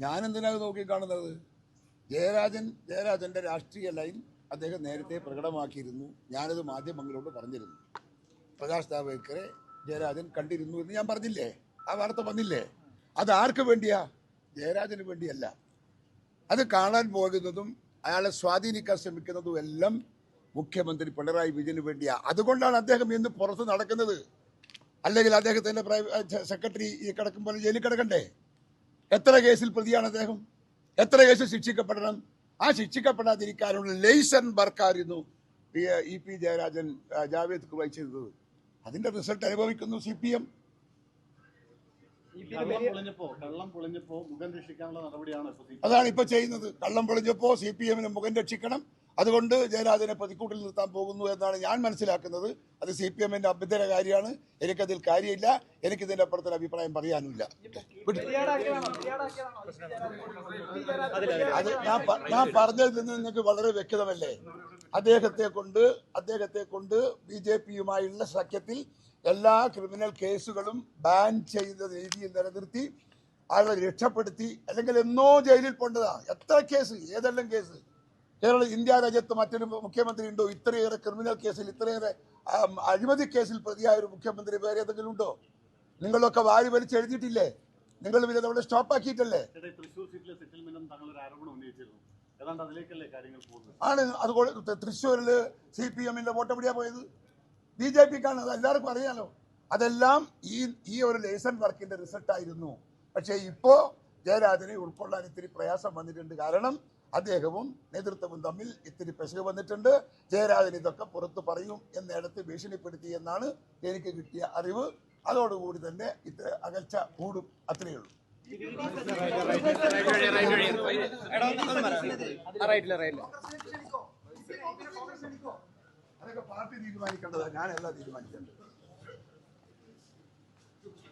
ഞാൻ എന്തിനാ നോക്കി കാണുന്നത് ജയരാജൻ ജയരാജന്റെ രാഷ്ട്രീയ ലൈൻ അദ്ദേഹം നേരത്തെ പ്രകടമാക്കിയിരുന്നു. ഞാനത് മാധ്യമങ്ങളോട് പറഞ്ഞിരുന്നു. പ്രകാശ് ജാവ്ദേക്കറെ ജയരാജൻ കണ്ടിരുന്നു എന്ന് ഞാൻ പറഞ്ഞില്ലേ? ആ വാർത്ത വന്നില്ലേ? അത് ആർക്ക് വേണ്ടിയാ? ജയരാജന് വേണ്ടിയല്ല. അത് കാണാൻ പോകുന്നതും അയാളെ സ്വാധീനിക്കാൻ ശ്രമിക്കുന്നതും എല്ലാം മുഖ്യമന്ത്രി പിണറായി വിജയന് വേണ്ടിയാ. അതുകൊണ്ടാണ് അദ്ദേഹം ഇന്ന് പുറത്ത് നടക്കുന്നത്. അല്ലെങ്കിൽ അദ്ദേഹത്തിന്റെ പ്രൈവ- സെക്രട്ടറി ഈ കിടക്കുമ്പോൾ ജയിലിൽ കിടക്കണ്ടേ? എത്ര കേസിൽ പ്രതിയാണ് അദ്ദേഹം? എത്ര കേസിൽ ശിക്ഷിക്കപ്പെടണം? ആ ശിക്ഷിക്കപ്പെടാതിരിക്കാനുള്ള ലേസൺ വർക്കായിരുന്നു ഇ പി ജയരാജൻ ജാവേദ് കുവൈ ചെയ്തത് അതിന്റെ റിസൾട്ട് അനുഭവിക്കുന്നു സി പി എം. അതാണ് ഇപ്പൊ ചെയ്യുന്നത്. കള്ളം പൊളിഞ്ഞപ്പോ സി പി എമ്മിന് മുഖം രക്ഷിക്കണം. അതുകൊണ്ട് ജയരാജനെ പ്രതിക്കൂട്ടിൽ നിർത്താൻ പോകുന്നു എന്നാണ് ഞാൻ മനസ്സിലാക്കുന്നത്. അത് സി പി എമ്മിന്റെ അഭ്യന്തര കാര്യമാണ്. എനിക്കതിൽ കാര്യമില്ല. എനിക്കിതിന്റെ അപ്പുറത്തൊരു അഭിപ്രായം പറയാനില്ല അത് ഞാൻ ഞാൻ പറഞ്ഞതിൽ നിന്ന് നിങ്ങൾക്ക് വളരെ വ്യക്തമല്ലേ? അദ്ദേഹത്തെ കൊണ്ട് അദ്ദേഹത്തെ കൊണ്ട് ബി ജെ പിയുമായുള്ള സഖ്യത്തിൽ എല്ലാ ക്രിമിനൽ കേസുകളും ബാൻ ചെയ്ത രീതിയിൽ നിലനിർത്തി ആളെ രക്ഷപ്പെടുത്തി അല്ലെങ്കിൽ എന്നോ ജയിലിൽ പോണ്ടതാ. എത്ര കേസ്? ഏതെല്ലാം കേസ്? കേരള ഇന്ത്യ രാജ്യത്ത് മറ്റൊരു മുഖ്യമന്ത്രി ഉണ്ടോ? ഇത്രയേറെ ക്രിമിനൽ കേസിൽ ഇത്രയേറെ അഴിമതി കേസിൽ പ്രതിയായ ഒരു മുഖ്യമന്ത്രി വേറെ ഏതെങ്കിലും ഉണ്ടോ? നിങ്ങളൊക്കെ വാരി വലിച്ച് എഴുതിയിട്ടില്ലേ? നിങ്ങൾ ഇത് നമ്മളെ സ്റ്റോപ്പ് ആക്കിയിട്ടല്ലേ? ചേട്ടാ ഈ തൃശ്ശൂർ സീറ്റിലെ ഒരു ആരോപണം ഉന്നയിച്ചിരുന്നു. ഏതാണ്ട് അതിലേക്കല്ലേ കാര്യങ്ങൾ പോകുന്നത്? ആണ് അതുകൊണ്ട് തൃശ്ശൂരിൽ സി പി എമ്മിന്റെ വോട്ടപടിയാ പോയത്? ബി ജെ പിക്കാണ് അത് എല്ലാവർക്കും അറിയാലോ. അതെല്ലാം ഈ ഈ ഒരു ലേസൺ വർക്കിന്റെ റിസൾട്ട് ആയിരുന്നു. പക്ഷേ ഇപ്പോ ജയരാജനെ ഉൾക്കൊള്ളാൻ ഇത്തിരി പ്രയാസം വന്നിട്ടുണ്ട്. കാരണം അദ്ദേഹവും നേതൃത്വവും തമ്മിൽ ഇത്തിരി പെശക് വന്നിട്ടുണ്ട്. ജയരാജൻ ഇതൊക്കെ പുറത്ത് പറയും എന്നിടത്ത് ഭീഷണിപ്പെടുത്തി എന്നാണ് എനിക്ക് കിട്ടിയ അറിവ്. അതോടുകൂടി തന്നെ ഇത്ര അകൽച്ച കൂടും. അത്രയേ ഉള്ളൂ. അതൊക്കെ പാർട്ടി തീരുമാനിക്കേണ്ടതാണ് ഞാനല്ല തീരുമാനിക്കേണ്ടത്.